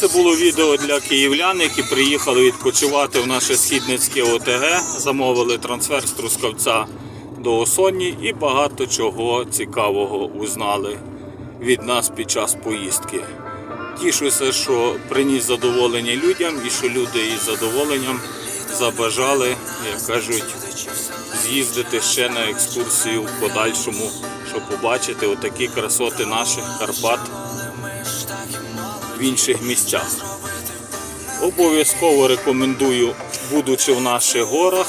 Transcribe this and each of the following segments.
Це було відео для київлян, які приїхали відпочивати в наше східницьке ОТГ, замовили трансфер з Трускавця до Осонні і багато чого цікавого узнали від нас під час поїздки. Тішуся, що приніс задоволення людям і що люди із задоволенням забажали, як кажуть, з'їздити ще на екскурсію в подальшому, щоб побачити отакі красоти наших Карпат в інших місцях. Обов'язково рекомендую, будучи в наших горах,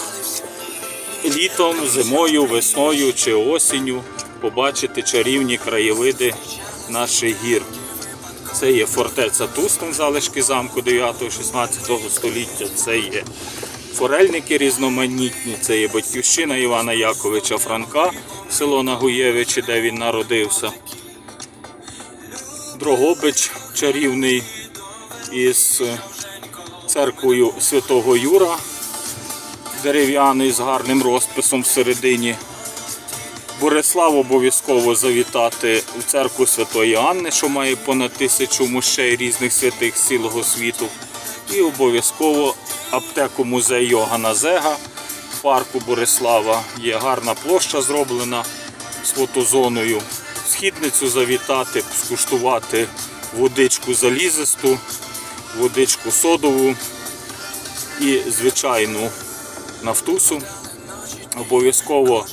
літом, зимою, весною чи осінню побачити чарівні краєвиди наших гір. Це є фортеця Тустин, залишки замку 9-16 століття. Це є форельники різноманітні, це є батьківщина Івана Яковича Франка, село Нагуєвичі, де він народився. Дрогобич чарівний із церквою Святого Юра, дерев'яний з гарним розписом всередині. Борислав обов'язково завітати в церкву Святої Анни, що має понад тисячу мощей різних святих цілого світу. І обов'язково аптеку музей Йогана Зега в парку Борислава. Є гарна площа зроблена з фотозоною. Східницю завітати, скуштувати водичку залізисту, водичку содову і звичайну нафтусу. Обов'язково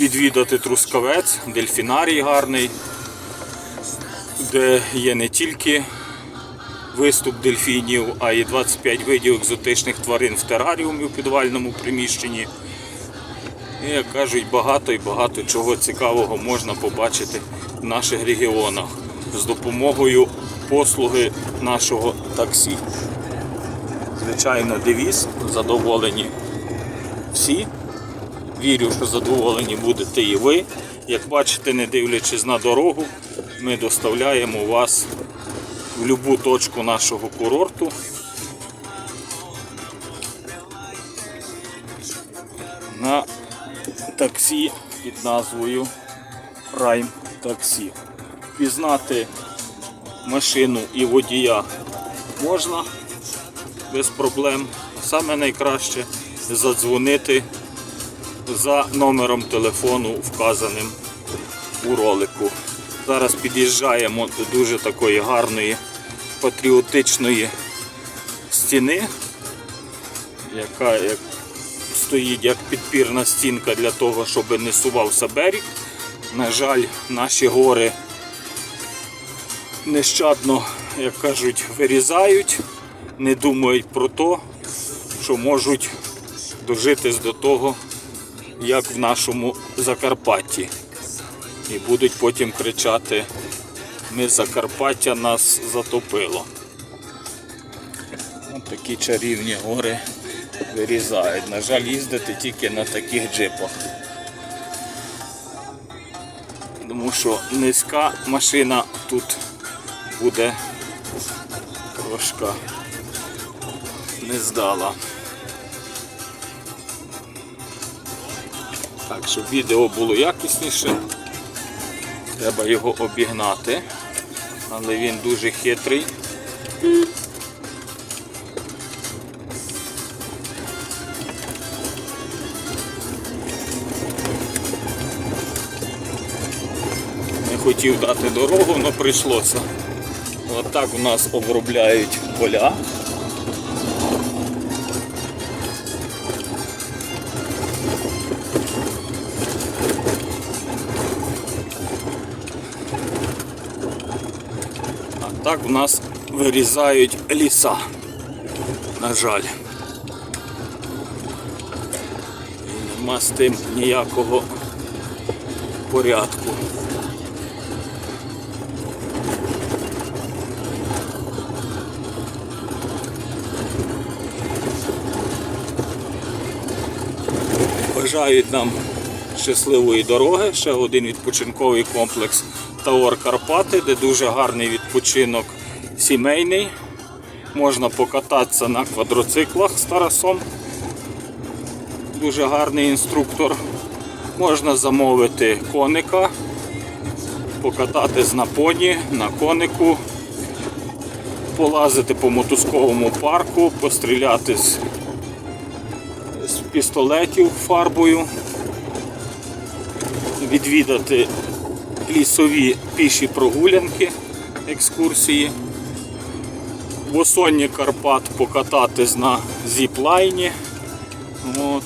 відвідати Трускавець, дельфінарій гарний, де є не тільки виступ дельфінів, а й 25 видів екзотичних тварин в тераріумі у підвальному приміщенні. І, як кажуть, багато і багато чого цікавого можна побачити в наших регіонах з допомогою послуги нашого таксі. Звичайно, девіз, задоволені всі. Вірю, що задоволені будете і ви. Як бачите, не дивлячись на дорогу, ми доставляємо вас в будь-яку точку нашого курорту. На таксі під назвою Prime Taxi. Пізнати машину і водія можна без проблем. Саме найкраще задзвонити за номером телефону, вказаним у ролику. Зараз під'їжджаємо до дуже такої гарної патріотичної стіни, яка як, стоїть як підпірна стінка для того, щоб не сувався берег. На жаль, наші гори нещадно, як кажуть, вирізають, не думають про те, що можуть дожитись до того, як в нашому Закарпатті. І будуть потім кричати, ми Закарпаття нас затопило. Ось такі чарівні гори вирізають. На жаль, їздити тільки на таких джипах. Тому що низька машина тут буде трошки не здала. Так, щоб відео було якісніше, треба його обігнати, але він дуже хитрий. Не хотів дати дорогу, але прийшлося. Отак у нас обробляють поля. А так в нас вирізають ліса. На жаль. І нема з тим ніякого порядку. Бажають нам щасливої дороги. Ще один відпочинковий комплекс Таор Карпати, де дуже гарний відпочинок сімейний. Можна покататися на квадроциклах з Тарасом. Дуже гарний інструктор. Можна замовити коника, покататись на поні, на конику. полазити по мотузковому парку, постріляти з, пістолетів фарбою, відвідати лісові піші прогулянки, екскурсії. В осонні Карпат покататись на зіплайні. От.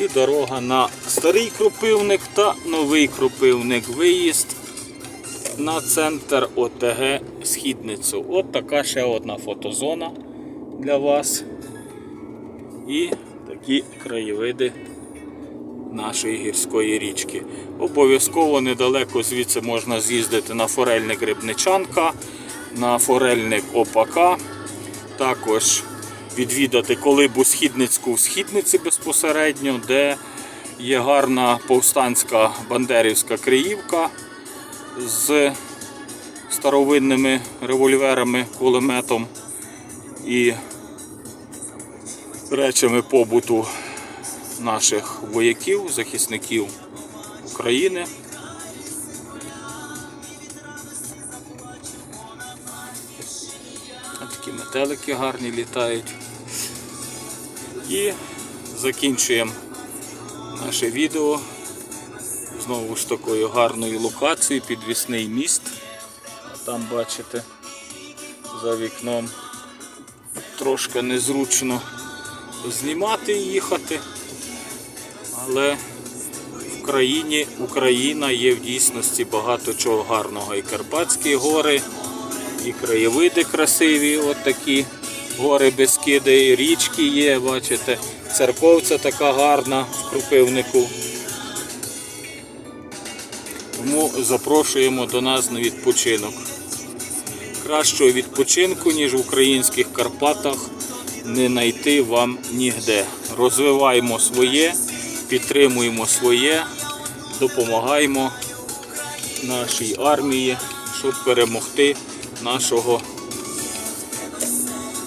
І дорога на старий кропивник та новий кропивник. Виїзд на центр ОТГ Східницю. От така ще одна фотозона для вас. І такі краєвиди нашої гірської річки. Обов'язково недалеко звідси можна з'їздити на форельник Рибничанка, на форельник Опака. Також відвідати колибу Східницьку в Східниці безпосередньо, де є гарна повстанська бандерівська криївка з старовинними револьверами, кулеметом і речами побуту наших вояків, захисників України. Такі метелики гарні літають. І закінчуємо наше відео знову ж такою гарною локацією, підвісний міст. Там бачите за вікном трошки незручно знімати і їхати. Але в країні Україна є в дійсності багато чого гарного. І Карпатські гори, і краєвиди красиві, от такі гори Бескиди, і річки є, бачите, церковця така гарна в Крупивнику. Тому запрошуємо до нас на відпочинок. Кращого відпочинку, ніж в українських Карпатах, не знайти вам нігде. Розвиваємо своє, підтримуємо своє, допомагаємо нашій армії, щоб перемогти нашого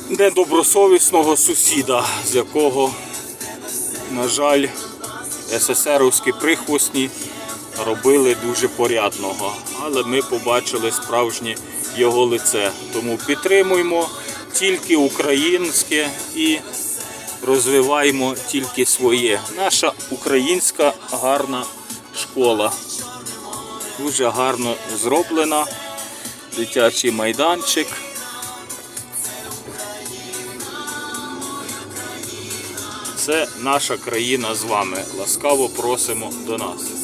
недобросовісного сусіда, з якого, на жаль, СССРовські прихвостні робили дуже порядного. Але ми побачили справжнє його лице. Тому підтримуємо тільки українське і розвиваємо тільки своє. Наша українська гарна школа. Дуже гарно зроблена. Дитячий майданчик. Це наша країна з вами. Ласкаво просимо до нас.